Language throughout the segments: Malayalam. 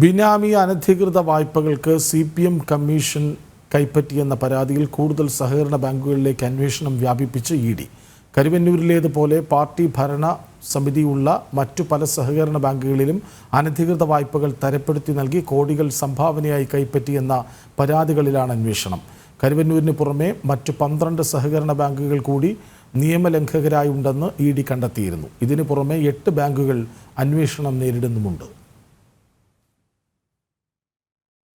ബിനാമി അനധികൃത വായ്പകൾക്ക് സി പി എം കമ്മീഷൻ കൈപ്പറ്റിയെന്ന പരാതിയിൽ കൂടുതൽ സഹകരണ ബാങ്കുകളിലേക്ക് അന്വേഷണം വ്യാപിപ്പിച്ച് ഇ ഡി. കരുവന്നൂരിലേതുപോലെ പാർട്ടി ഭരണ സമിതിയുള്ള മറ്റു പല സഹകരണ ബാങ്കുകളിലും അനധികൃത വായ്പകൾ തരപ്പെടുത്തി നൽകി കോടികൾ സംഭാവനയായി കൈപ്പറ്റിയെന്ന പരാതികളിലാണ് അന്വേഷണം. കരുവന്നൂരിന് പുറമെ മറ്റു പന്ത്രണ്ട് സഹകരണ ബാങ്കുകൾ കൂടി നിയമലംഘകരായി ഉണ്ടെന്ന് ഇ ഡി കണ്ടെത്തിയിരുന്നു. ഇതിനു പുറമെ എട്ട് ബാങ്കുകൾ അന്വേഷണം നേരിടുന്നുമുണ്ട്.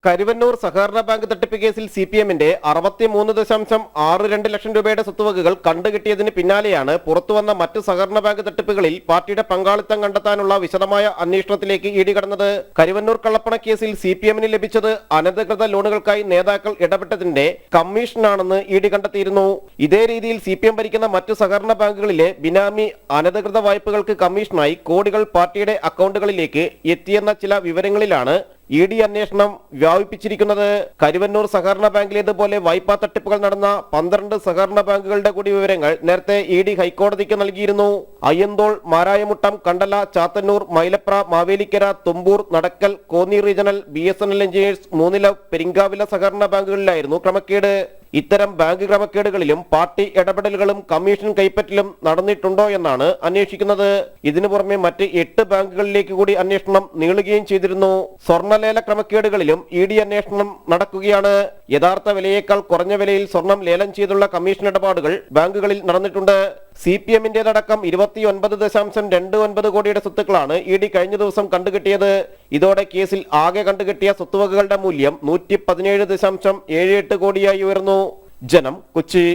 കരുവന്നൂർ സഹകരണ ബാങ്ക് തട്ടിപ്പ് കേസിൽ സി പി എമ്മിന്റെ അറുപത്തിമൂന്ന് ദശാംശം ആറ് രണ്ട് ലക്ഷം രൂപയുടെ സ്വത്തുവകകൾ കണ്ടുകിട്ടിയതിന് പിന്നാലെയാണ് പുറത്തുവന്ന മറ്റ് സഹകരണ ബാങ്ക് തട്ടിപ്പുകളിൽ പാർട്ടിയുടെ പങ്കാളിത്തം കണ്ടെത്താനുള്ള വിശദമായ അന്വേഷണത്തിലേക്ക് ഇടി കടന്നത്. കരുവന്നൂർ കള്ളപ്പണ കേസിൽ സി പി എമ്മിന് ലഭിച്ചത് അനധികൃത ലോണുകൾക്കായി നേതാക്കൾ ഇടപെട്ടതിന്റെ കമ്മീഷനാണെന്ന് ഇടി കണ്ടെത്തിയിരുന്നു. ഇതേ രീതിയിൽ സി പി എം ഭരിക്കുന്ന മറ്റ് സഹകരണ ബാങ്കുകളിലെ ബിനാമി അനധികൃത വായ്പകൾക്ക് കമ്മീഷനായി കോടികൾ പാർട്ടിയുടെ അക്കൗണ്ടുകളിലേക്ക് എത്തിയെന്ന ചില വിവരങ്ങളിലാണ് ഇ ഡി അന്വേഷണം വ്യാപിപ്പിച്ചിരിക്കുന്നത് കരുവന്നൂർ സഹകരണ ബാങ്കിലേതുപോലെ വായ്പാ തട്ടിപ്പുകൾ നടന്ന പന്ത്രണ്ട് സഹകരണ ബാങ്കുകളുടെ കൂടി വിവരങ്ങൾ നേരത്തെ ഇ ഡി ഹൈക്കോടതിക്ക് നൽകിയിരുന്നു. Ayyanthole Marayamuttom Kandala Chathannur Mylapra Mavelikkara Thumpur Nadakkal Konni regional B S N L engineers മൂന്നില പെരിങ്കാവില സഹകരണ ബാങ്കുകളിലായിരുന്നു ക്രമക്കേട്. ഇത്തരം ബാങ്ക് ക്രമക്കേടുകളിലും പാർട്ടി ഇടപെടലുകളും കമ്മീഷൻ കൈപ്പറ്റലും നടന്നിട്ടുണ്ടോ എന്നാണ് അന്വേഷിക്കുന്നത്. ഇതിനു പുറമെ മറ്റ് എട്ട് ബാങ്കുകളിലേക്ക് കൂടി അന്വേഷണം നീളുകയും ചെയ്തിരുന്നു. സ്വർണലേല ക്രമക്കേടുകളിലും ഇ ഡി അന്വേഷണം നടക്കുകയാണ്. യഥാർത്ഥ വിലയേക്കാൾ കുറഞ്ഞ വിലയിൽ സ്വർണം ലേലം ചെയ്തുള്ള കമ്മീഷൻ ഇടപാടുകൾ ബാങ്കുകളിൽ നടന്നിട്ടുണ്ട്. സി പി എമ്മിന്റേതടക്കം ഇരുപത്തിയൊൻപത് ദശാംശം രണ്ട് ഒൻപത് കോടിയുടെ സ്വത്തുക്കളാണ് ഇ ഡി കഴിഞ്ഞ ദിവസം കണ്ടുകിട്ടിയത്. ഇതോടെ കേസിൽ ആകെ കണ്ടുകിട്ടിയ സ്വത്തുവകകളുടെ മൂല്യം നൂറ്റി പതിനേഴ് ദശാംശം ഏഴ് എട്ട് കോടിയായി ഉയർന്നു. ജനം കൊച്ചി.